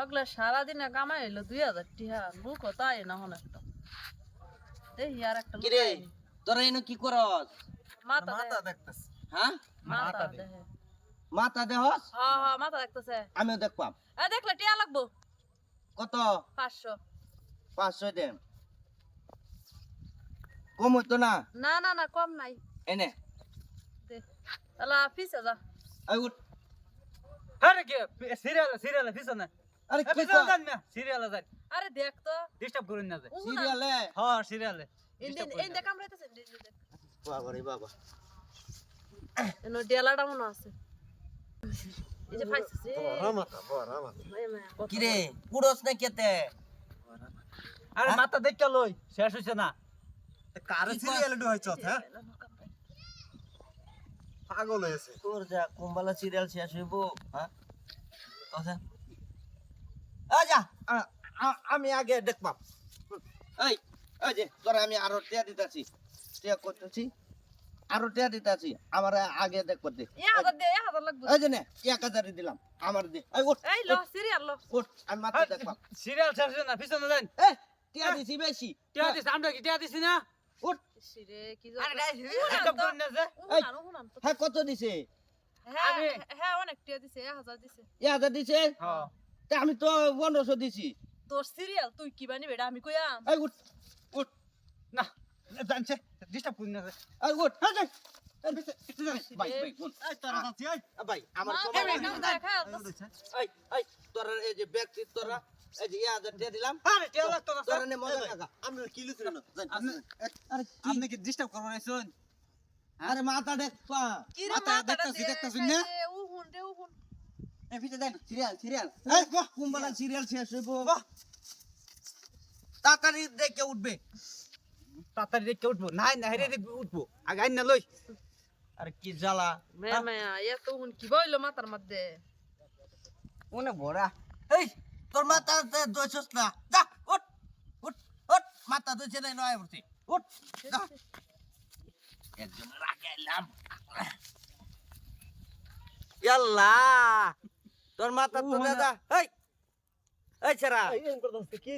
হগলে সারাদিনে কামাই হইল দুই হাজার টিহা। বুক তাই না হন একটা। দেখি আর একটা কিরে নি। তোরা এনে কি করস? মাথা মাথা দেহে, দেখতেছি। হ্যাঁ? মাথা দেহে মাথা দেহস? হ্যাঁ হ্যাঁ মাথা দেখতেছে। আমিও দেখবাম। এ দেখলে টিয়া লাগবো? কত? পাঁচশো। পাঁচশো দেন। কম হইতো না? না না না কম নাই। এনে। দে। তাহলে পিছে যা। আই উঠ। আরে কি? সিরিয়াল সিরিয়াল পিছনে। আরে কি পিছনে যান না সিরিয়ালে যান। আরে দেখ তো। ডিস্টার্ব করুন না যায় সিরিয়ালে হ্যাঁ সিরিয়ালে ইন্দিন এই দেখ আমরা এটা দেখ বাবা রে বাবা। এনো ডেলাটা মনে আছে। এই যে পাইছিস মাথা বড় মাথা কি রে পুরস না কেতে? আরে মাথা দেখতে লই শেষ হইছে না। কার সিরিয়ালে ঢুকাইছ হ্যাঁ? পাগল হয়েছে। তোর যা কুম্বালা সিরিয়াল শেষ হইব হ্যাঁ? কথা। আজা আমি আগে দেখবাম। এই এই যে তোরা আমি আরও টিয়া দিতাছি টিয়া করতেছি আরও টিয়া দিতাছি আমার আগে দেখব দে। এ হাজার দে এ হাজার লাগবে। এই যে নে এক হাজারই দিলাম আমার দে। এই উঠ এই লো সিরিয়াল লো। উঠ আমি মাত্র দেখবাম। সিরিয়াল হইছে না পিছনে যান। এই টিয়া দিছি বেশি। টিয়া দিছ আমরা কি টিয়া দিছি না? উঠ। সিরে কি হ্যাঁ কত দিছে? হ্যাঁ আমি- হ্যাঁ অনেক টিয়া দিছে এক হাজার দিছে। এক হাজার দিছে? হ্যাঁ। তা আমি তো পনেরোশো দিছি। তোর সিরিয়াল তুই কি বানি বেটা আমি কইয়াম এই উঠ উঠ। না জানছে ডিস্টার্ব করুন না এই উঠ হ্যাঁ যাই। তোরা এই যে যে দিলাম। আরে টিয়া লাগতো না তোরা নে মজা লাগা। আমি কি লিখি না আপনি আরে আপনি কি ডিস্টার্ব করবেন আইছুন? আরে মাথা দেখ পা। কি রে মাথা না? রে তাড়াতাড়ি দেখে উঠবে। তাড়াতাড়ি দেখে উঠবো। নাই না হেরে দেখে উঠবো। আগে আইন না লই। আরে কি জ্বালা। এত উহুন কি বইলো মাথার মধ্যে? মনে ভরা। এই তোর মাথা দইছস না। যা উঠ উঠ উঠ। মাথা দইছে নাই নয় উঠতে উঠ একজন রাখাইলাম ইয়াল্লা তোর মাথা তো দাদা এই এই ছেড়া। কি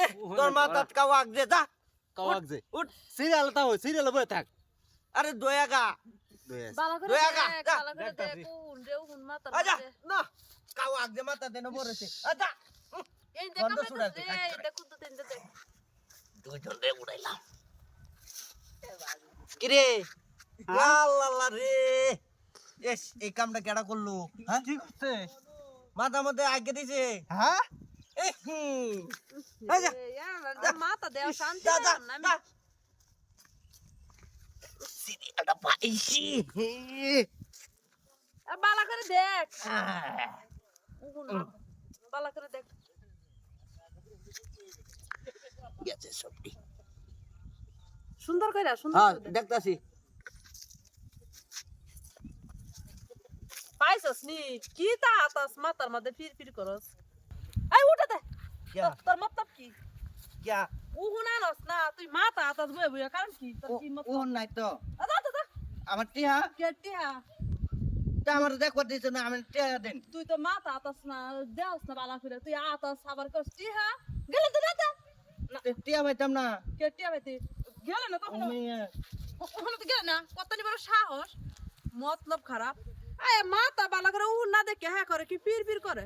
এ তোর মাথা কাওয়াক দে যা কাওয়াক যে উঠ। সিরিয়াল তা হই সিরিয়াল বই থাক। আরে দয়া গা। বালা করে দয়া গা, যা, বালা করে দেখতাছি। দেখ উহুন রে উহুন আজা না কাওয়াক দে মাথা দেন বরেছে আজা এই দেখ গন্ধ আমরা ছুড়াতে, রে তো তিন উড়াইলাম। কিরে আল্লাহ আল্লাহ রে। এই কামটা কেডা করল? হ্যাঁ? কি মাথা মধ্যে আগে দিছে হ্যাঁ? মাথা দেও শান্তি বালা করে দেখ। উহুন বালা করে দেখ। সুন্দর কইরা সুন্দর হ্যাঁ করে দেখ। দেখতাছি। পাইছস নি? কি তা আতাস? মাথার মধ্যে ফির ফির করস। এই উঠে দে তোর- মতলব কি? কিয়া উহুন আনস না তুই মাথা আতাস বয়ে বয়ে কারণ কি? তোর কি ও মতলব নাই তো। আদা আদা আমার টিহা? কেটিয়া তা আমার দেখবার দিছে না আমি টিহা দেন। তুই তো মাথা আতাস না দেওস না বালা করে তুই আতাস আবার কস টিহা? গেলে তো না। দে টিহা পাইতাম না। কেটিয়া ভাই গেলে না তখন ওখানে তো গেলে না কত নি বড় সাহস। মতলব খারাপ। আয় মাথা বালা করে উহুন না দেখে হ্যাঁ করে কি পির পির করে?